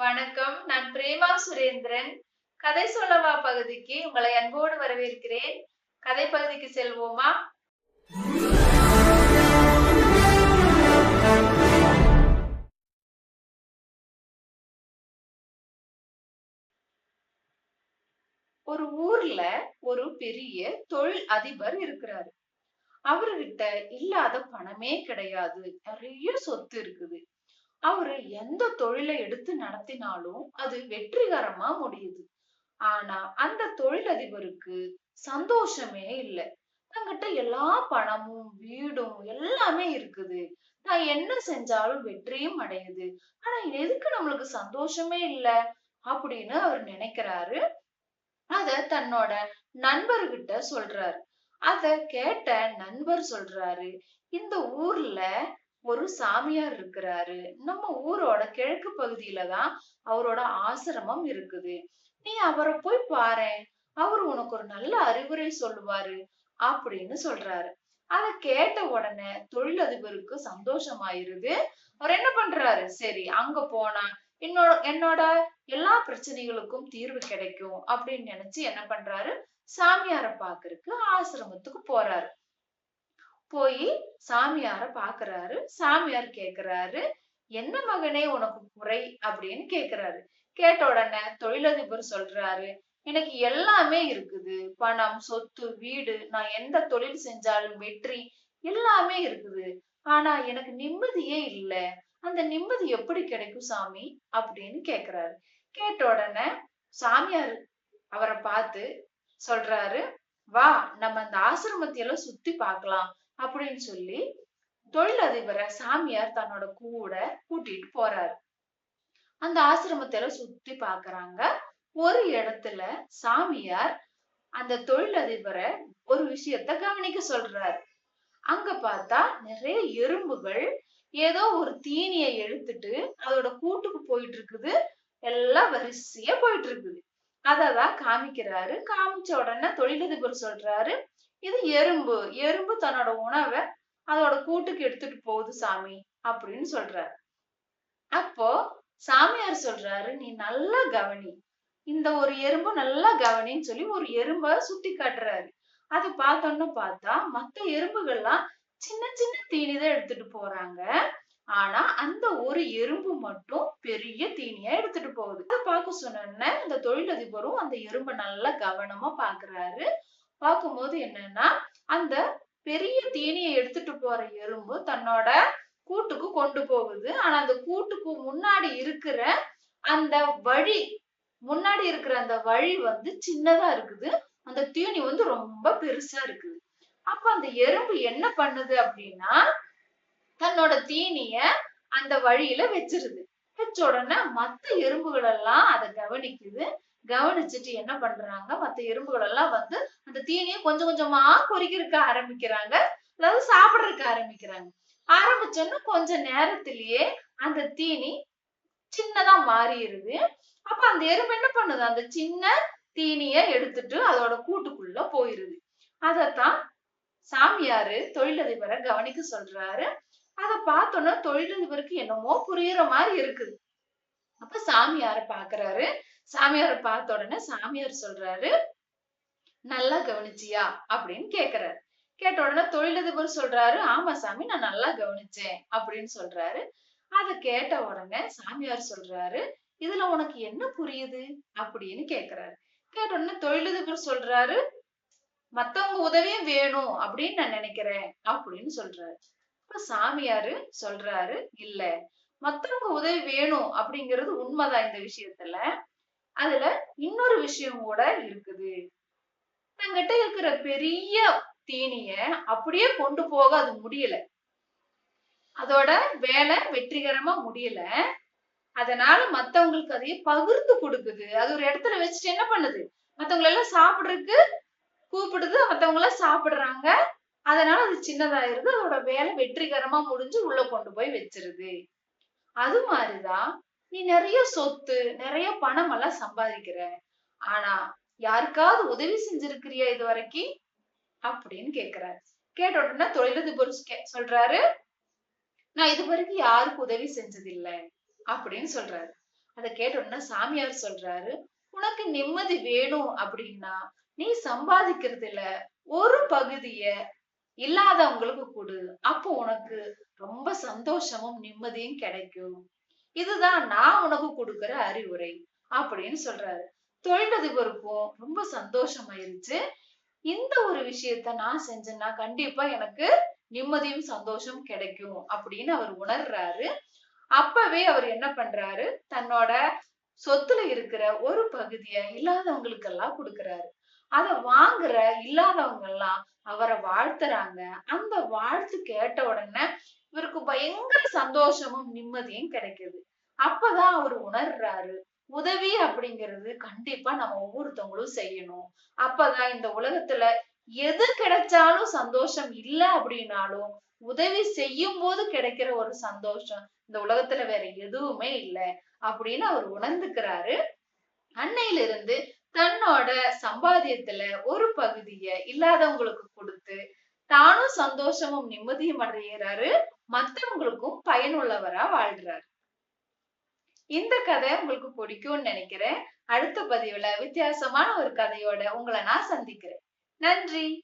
வணக்கம். நான் பிரேமா சுரேந்திரன். கதை சொல்லவா பகுதிக்கு உங்களை அன்போடு வரவேற்கிறேன். கதை பகுதிக்கு செல்வோமா? ஒரு ஊர்ல ஒரு பெரிய தொழில் அதிபர் இருக்கிறாரு. அவர்கிட்ட இல்லாத பணமே கிடையாது. நிறைய சொத்து இருக்குது. அவரு எந்த தொழிலை எடுத்து நடத்தினாலும் அது வெற்றிகரமா முடியுது. ஆனா அந்த தொழிலதிபருக்கு சந்தோஷமே இல்லை. தங்கிட்ட எல்லா பணமும் வீடும் எல்லாமே இருக்குது. நான் என்ன செஞ்சாலும் வெற்றியும் அடையுது. ஆனா எதுக்கு நம்மளுக்கு சந்தோஷமே இல்ல? அப்படின்னு அவர் நினைக்கிறாரு. அத தன்னோட நண்பர்கிட்ட சொல்றாரு. அத கேட்ட நண்பர் சொல்றாரு இந்த ஊர்ல ஒரு சாமியார் இருக்கிறாரு. நம்ம ஊரோட கிழக்கு பகுதியில தான் அவரோட ஆசிரமம் இருக்குது. நீ அவரை போய் பாரேன். அவர் உனக்கு ஒரு நல்ல அறிவுரை சொல்லுவாரு அப்படின்னு சொல்றாரு. அத கேட்ட உடனே தொழிலதிபருக்கு சந்தோஷமாயிருது. அவர் என்ன பண்றாரு? சரி அங்க போனா என்னோட என்னோட எல்லா பிரச்சனைகளுக்கும் தீர்வு கிடைக்கும் அப்படின்னு நினைச்சு என்ன பண்றாரு? சாமியார பாக்குறதுக்கு ஆசிரமத்துக்கு போறாரு. போய் சாமியார பாக்குறாரு சாமியார் கேக்குறாரு என்ன மகனே உனக்கு குறை? அப்படின்னு கேக்குறாரு. கேட்ட உடனே தொழிலதிபர் சொல்றாரு எனக்கு எல்லாமே இருக்குது. பணம் சொத்து வீடு நான் எந்த தொழில் செஞ்சாலும் வெற்றி எல்லாமே இருக்குது. ஆனா எனக்கு நிம்மதியே இல்ல. அந்த நிம்மதி எப்படி கிடைக்கும் சாமி? அப்படின்னு கேக்குறாரு. கேட்ட உடனே சாமியார் அவரை பார்த்து சொல்றாரு வா நம்ம அந்த ஆசிரமத்தையெல்லாம் சுத்தி பார்க்கலாம். அப்படின்னு சொல்லி தொழிலதிபரை சாமியார் தன்னோட கூட கூட்டிட்டு போறாரு. அந்த ஆசிரமத்தில சுத்தி பாக்குறாங்க. ஒரு இடத்துல சாமியார் அந்த தொழிலதிபரை ஒரு விஷயத்த கவனிக்க சொல்றாரு. அங்க பார்த்தா நிறைய எறும்புகள் ஏதோ ஒரு தீனியை எடுத்துட்டு அதோட கூட்டுக்கு போயிட்டு இருக்குது. எல்லாம் வரிசையா போயிட்டு இருக்குது. அததான் காமிக்கிறாரு. காமிச்ச உடனே தொழிலதிபர் சொல்றாரு இது எறும்பு. எறும்பு தன்னோட உணவை அதோட கூட்டுக்கு எடுத்துட்டு போகுது சாமி அப்படின்னு சொல்றாரு. அப்போ சாமியார் சொல்றாரு நீ நல்லா கவனி. இந்த ஒரு எறும்பு நல்லா கவனின்னு சொல்லி ஒரு எறும்ப சுட்டி காட்டுறாரு. அதை பார்த்தோன்னு பார்த்தா மத்த எறும்புகள்லாம் சின்ன சின்ன தீனி தான் எடுத்துட்டு போறாங்க. ஆனா அந்த ஒரு எறும்பு மட்டும் பெரிய தீனியா எடுத்துட்டு போகுது. அதை பார்க்க சொன்ன இந்த தொழிலதிபரும் அந்த எறும்பை நல்லா கவனமா பாக்குறாரு பார்க்கும்போது என்னன்னா அந்த பெரிய தீனியை எடுத்துட்டு போற எறும்பு தன்னோட கூட்டுக்கு கொண்டு போகுது. ஆனா அந்த கூட்டுக்கு முன்னாடி இருக்கிற அந்த வழி முன்னாடி இருக்கிற அந்த வழி வந்து சின்னதா இருக்குது. அந்த தீனி வந்து ரொம்ப பெருசா இருக்குது. அப்ப அந்த எறும்பு என்ன பண்ணுது அப்படின்னா தன்னோட தீனிய அந்த வழியில வச்சிருது. வச்ச உடனே மத்த எறும்புகள் எல்லாம் அதை கவனிக்குது. கவனிச்சுட்டு என்ன பண்றாங்க? மத்த எறும்புகள் எல்லாம் வந்து அந்த தீனியை கொஞ்சம் கொஞ்சமா பொறிக்கிறதுக்கு ஆரம்பிக்கிறாங்க. அதாவது சாப்பிடறதுக்கு ஆரம்பிக்கிறாங்க. ஆரம்பிச்சோன்னா கொஞ்ச நேரத்திலேயே அந்த தீனி சின்னதா மாறிடுது. அப்ப அந்த எறும்பு என்ன பண்ணுது? அந்த சின்ன தீனிய எடுத்துட்டு அதோட கூட்டுக்குள்ள போயிருது அதத்தான் சாமியாரு தொழிலதிபரை கவனிக்க சொல்றாரு. அத பார்த்தோன்னா தொழிலதிபருக்கு என்னமோ புரியுற மாதிரி இருக்குது. அப்ப சாமியார பாக்குறாரு. சாமியார பார்த்த உடனே சாமியார் சொல்றாரு நல்லா கவனிச்சியா? அப்படின்னு கேக்குறாரு. கேட்ட உடனே தொழிலதிபர் சொல்றாரு ஆமா சாமி நான் நல்லா கவனிச்சேன். அப்படின்னு சொல்றாரு. அத கேட்ட உடனே சாமியார் சொல்றாரு இதுல உனக்கு என்ன புரியுது? அப்படின்னு கேக்குறாரு. கேட்ட உடனே தொழிலதிபர் சொல்றாரு மத்தவங்க உதவியும் வேணும் அப்படின்னு நான் நினைக்கிறேன். அப்படின்னு சொல்றாரு. இப்ப சாமியாரு சொல்றாரு இல்ல மத்தவங்க உதவி வேணும் அப்படிங்கிறது உண்மைதான் இந்த விஷயத்துல. அதுல இன்னொரு விஷயம் கூட இருக்குது. தங்கிட்ட இருக்கிற பெரிய தீனிய அப்படியே கொண்டு போக அது முடியல. அதோட வேலை வெற்றிகரமா முடியல. அதனால மத்தவங்களுக்கு அதையே பகிர்ந்து கொடுக்குது. அது ஒரு இடத்துல வச்சுட்டு என்ன பண்ணுது? மத்தவங்க எல்லாம் சாப்பிடுறதுக்கு கூப்பிடுது. மத்தவங்க எல்லாம் சாப்பிடுறாங்க. அதனால அது சின்னதாயிருது அதோட வேலை வெற்றிகரமா முடிஞ்சு உள்ள கொண்டு போய் வச்சிருது. அது மாதிரிதான் நீ நிறைய சொத்து நிறைய பணம் எல்லாம் சம்பாதிக்கிற. ஆனா யாருக்காவது உதவி செஞ்சிருக்கிறியா இது வரைக்கும் அப்படின்னு கேக்குறாரு. கேட்ட உடனே தொழிலதிபர் சொல்றாரு நான் இது வரைக்கும் யாருக்கு உதவி செஞ்சதில்லை. அப்படின்னு சொல்றாரு. அதை கேட்ட உடனே சாமியார் சொல்றாரு உனக்கு நிம்மதி வேணும் அப்படின்னா நீ சம்பாதிக்கிறதுல ஒரு பகுதிய இல்லாதவங்களுக்கு கொடு. அப்போ உனக்கு ரொம்ப சந்தோஷமும் நிம்மதியும் கிடைக்கும். இதுதான் நான் உனக்கு கொடுக்கிற அறிவுரை அப்படின்னு சொல்றாரு. தொழிலதிபருக்கும் ரொம்ப சந்தோஷமாயிருச்சு இந்த ஒரு விஷயத்த நான் செஞ்சேன்னா கண்டிப்பா எனக்கு நிம்மதியும் சந்தோஷம் கிடைக்கும் அப்படின்னு அவர் உணர்றாரு. அப்பவே அவர் என்ன பண்றாரு? தன்னோட சொத்துல இருக்கிற ஒரு பகுதிய இல்லாதவங்களுக்கு எல்லாம் கொடுக்கறாரு. அத வாங்குற இல்லாதவங்க எல்லாம் அவரை வாழ்த்துறாங்க. அந்த வாழ்த்து கேட்ட உடனே இவருக்கு பயங்கர சந்தோஷமும் நிம்மதியும் கிடைக்குது. அப்பதான் அவர் உணர்றாரு உதவி அப்படிங்கிறது கண்டிப்பா நம்ம ஒவ்வொருத்தவங்களும் செய்யணும். அப்பதான் இந்த உலகத்துல எது கிடைச்சாலும் சந்தோஷம் இல்ல அப்படின்னாலும் உதவி செய்யும் போது கிடைக்கிற ஒரு சந்தோஷம் இந்த உலகத்துல வேற எதுவுமே இல்லை அப்படின்னு அவர் உணர்ந்துக்கிறாரு. அன்னையில இருந்து தன்னோட சம்பாத்தியத்துல ஒரு பகுதிய இல்லாதவங்களுக்கு கொடுத்து தானும் சந்தோஷமும் நிம்மதியும் அடைகிறாரு மத்தவங்களுக்கும் பயனுள்ளவரா வாழ்றாரு. இந்த கதை உங்களுக்கு பிடிக்கும்னு நினைக்கிறேன். அடுத்த பதிவுல வித்தியாசமான ஒரு கதையோட உங்களை நான் சந்திக்கிறேன். நன்றி.